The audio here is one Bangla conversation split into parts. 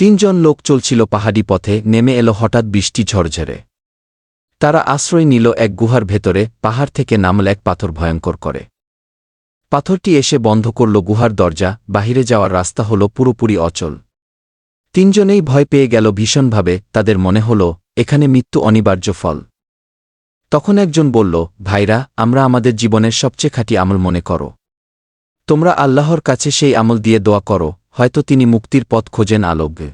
তিনজন লোক চলছিল পাহাড়ি পথে, নেমে এলো হঠাৎ বৃষ্টি ঝরঝরে। তারা আশ্রয় নিল এক গুহার ভেতরে, পাহাড় থেকে নামল এক পাথর ভয়ঙ্কর করে। পাথরটি এসে বন্ধ করল গুহার দরজা, বাহিরে যাওয়ার রাস্তা হল পুরোপুরি অচল। তিনজনেই ভয় পেয়ে গেল ভীষণভাবে, তাদের মনে হল, এখানে মৃত্যু অনিবার্য ফল। তখন একজন বলল, ভাইরা, আমরা আমাদের জীবনের সবচেয়ে খাঁটি আমল মনে করো। তোমরা আল্লাহর কাছে সেই আমল দিয়ে দোয়া করো হয়তো তিনি মুক্তির পথ খোঁজেন আলোকে।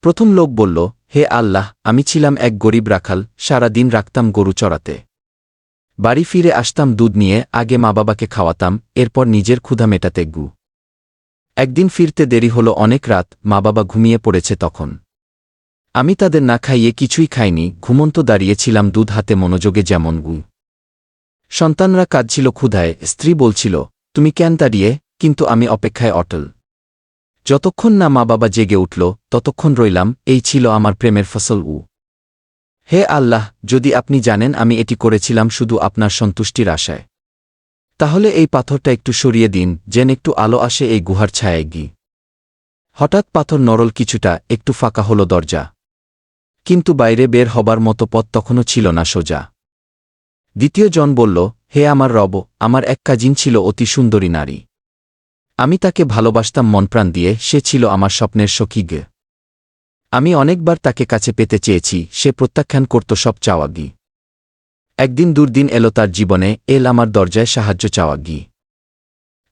প্রথম লোক বলল, হে আল্লাহ, আমি ছিলাম এক গরিব রাখাল, সারা দিন রাখতাম গরু চড়াতে। বাড়ি ফিরে আসতাম দুধ নিয়ে, আগে মা বাবাকে খাওয়াতাম, এরপর নিজের ক্ষুধা মেটাতে গু। একদিন ফিরতে দেরি হলো অনেক রাত মা বাবা ঘুমিয়ে পড়েছে তখন। আমি তাদের না খাইয়ে কিছুই খাইনি, ঘুমন্ত দাঁড়িয়েছিলাম দুধ হাতে মনোযোগে যেমন গু। সন্তানরা কাঁদছিল ক্ষুধায়, স্ত্রী বলছিল, তুমি কেন দাঁড়িয়ে, কিন্তু আমি অপেক্ষায় অটল। যতক্ষণ না মা বাবা জেগে উঠল, ততক্ষণ রইলাম, এই ছিল আমার প্রেমের ফসল উ। হে আল্লাহ, যদি আপনি জানেন আমি এটি করেছিলাম শুধু আপনার সন্তুষ্টির আশায়। তাহলে এই পাথরটা একটু সরিয়ে দিন, যেন একটু আলো আসে এই গুহার ছায়ায় গি হঠাৎ পাথর নরল কিছুটা, একটু ফাঁকা হল দরজা। কিন্তু বাইরে বের হবার মতো পথ তখনও ছিল না সোজা। দ্বিতীয় জন বলল, হে আমার রব, আমার এক কাজিন ছিল অতি সুন্দরী নারী। আমি তাকে ভালোবাসতাম মনপ্রাণ দিয়ে, সে ছিল আমার স্বপ্নের সখীগে আমি অনেকবার তাকে কাছে পেতে চেয়েছি, সে প্রত্যাখ্যান করত সব চাওয়াগি একদিন দুর্দিন এলো তার জীবনে, এল আমার দরজায় সাহায্য চাওয়াগি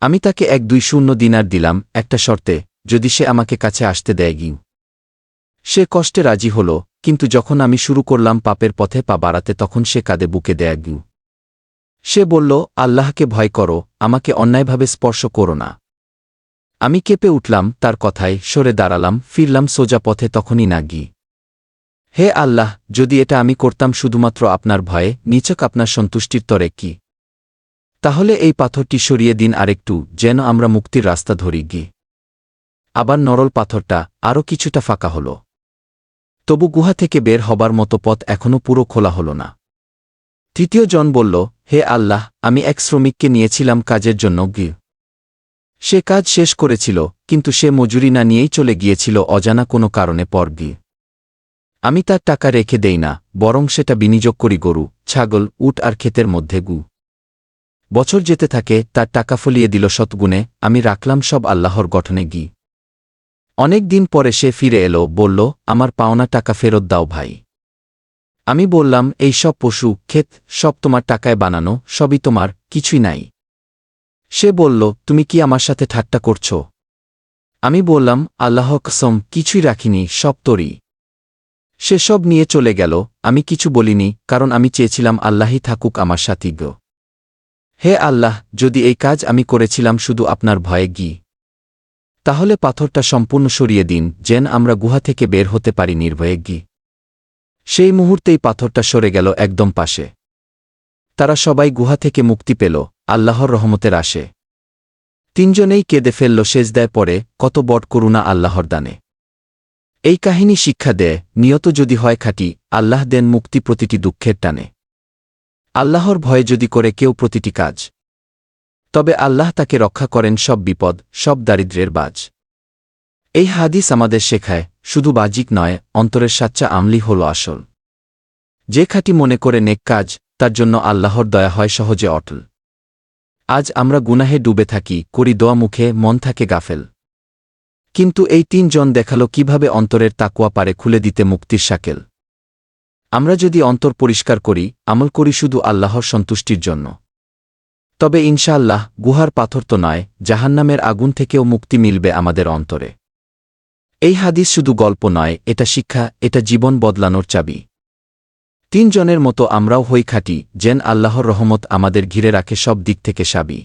আমি তাকে এক দুই শূন্য দিনার দিলাম, একটা শর্তে, যদি সে আমাকে কাছে আসতে দেয় গি। সে কষ্টে রাজি হল, কিন্তু যখন আমি শুরু করলাম পাপের পথে পা বাড়াতে, তখন সে কাঁদে বুকে দেয়া সে বলল, আল্লাহকে ভয় করো, আমাকে অন্যায়ভাবে স্পর্শ করো না। আমি কেঁপে উঠলাম, তার কথায় সরে দাঁড়ালাম, ফিরলাম সোজা পথে তখনই না গি হে আল্লাহ, যদি এটা আমি করতাম শুধুমাত্র আপনার ভয়ে, নিচক আপনার সন্তুষ্টির তরে কি? তাহলে এই পাথরটি সরিয়ে দিন আরেকটু, যেন আমরা মুক্তির রাস্তা ধরি গি। আবার নরল পাথরটা, আরও কিছুটা ফাঁকা হল। তবু গুহা থেকে বের হবার মতো পথ এখনও পুরো খোলা হল না। তৃতীয় জন বলল, হে আল্লাহ, আমি এক শ্রমিককে নিয়েছিলাম কাজের জন্য গি। সে কাজ শেষ করেছিল, কিন্তু সে মজুরি না নিয়েই চলে গিয়েছিল অজানা কোনো কারণে পর গিয়ে আমি তার টাকা রেখে দেই না, বরং সেটা বিনিয়োগ করি গরু, ছাগল, উট আর ক্ষেতের মধ্যে গু। বছর যেতে থাকে, তার টাকা ফলিয়ে দিল সৎগুণে, আমি রাখলাম সব আল্লাহর গঠনে গি। অনেক দিন পরে সে ফিরে এলো, বলল, আমার পাওনা টাকা ফেরত দাও ভাই। আমি বললাম, এই সব পশু, ক্ষেত, সব তোমার টাকায় বানানো, সবই তোমার, কিছুই নাই। সে বলল, তুমি কি আমার সাথে ঠাট্টা করছ? আমি বললাম, আল্লাহ কসম, কিছুই রাখিনি, সব তোরই। সে সব নিয়ে চলে গেল, আমি কিছু বলিনি, কারণ আমি চেয়েছিলাম আল্লাহই থাকুক আমার সাথীজ্ঞ হে আল্লাহ, যদি এই কাজ আমি করেছিলাম শুধু আপনার ভয়ে গি। তাহলে পাথরটা সম্পূর্ণ সরিয়ে দিন, যেন আমরা গুহা থেকে বের হতে পারি নির্ভয়ে গি। সেই মুহূর্তেই পাথরটা সরে গেল একদম পাশে। তারা সবাই গুহা থেকে মুক্তি পেল। আল্লাহর রহমতের আসে। তিনজনেই কেঁদে ফেলল সেজদায় পরে কত বট করুণা আল্লাহর দানে। এই কাহিনী শিক্ষা দেয়, নিয়ত যদি হয় খাঁটি, আল্লাহ দেন মুক্তি প্রতিটি দুঃখের টানে। আল্লাহর ভয়ে যদি করে কেউ প্রতিটি কাজ। তবে আল্লাহ তাকে রক্ষা করেন সব বিপদ, সব দারিদ্র্যের বাজ। এই হাদিস আমাদের শেখায়, শুধু বাজিক নয়, অন্তরের সাচ্চা আমলি হল আসল। যে খাঁটি মনে করে নেক কাজ, তার জন্য আল্লাহর দয়া হয় সহজে অটল। আজ আমরা গুনাহে ডুবে থাকি, করি দোয়া মুখে, মন থাকে গাফেল। কিন্তু এই তিনজন দেখাল কীভাবে অন্তরের তাকুয়া পারে খুলে দিতে মুক্তির সাকেল আমরা যদি অন্তর পরিষ্কার করি, আমল করি শুধু আল্লাহর সন্তুষ্টির জন্য। তবে ইনশাআল্লাহ, গুহার পাথর তো নয়, জাহান্নামের আগুন থেকেও মুক্তি মিলবে আমাদের অন্তরে। এই হাদিস শুধু গল্প নয়, এটা শিক্ষা, এটা জীবন বদলানোর চাবি। তিনজনের মতো আমরাও হই খাটি, যেন আল্লাহর রহমত আমাদের ঘিরে রাখে সব দিক থেকে সাবি।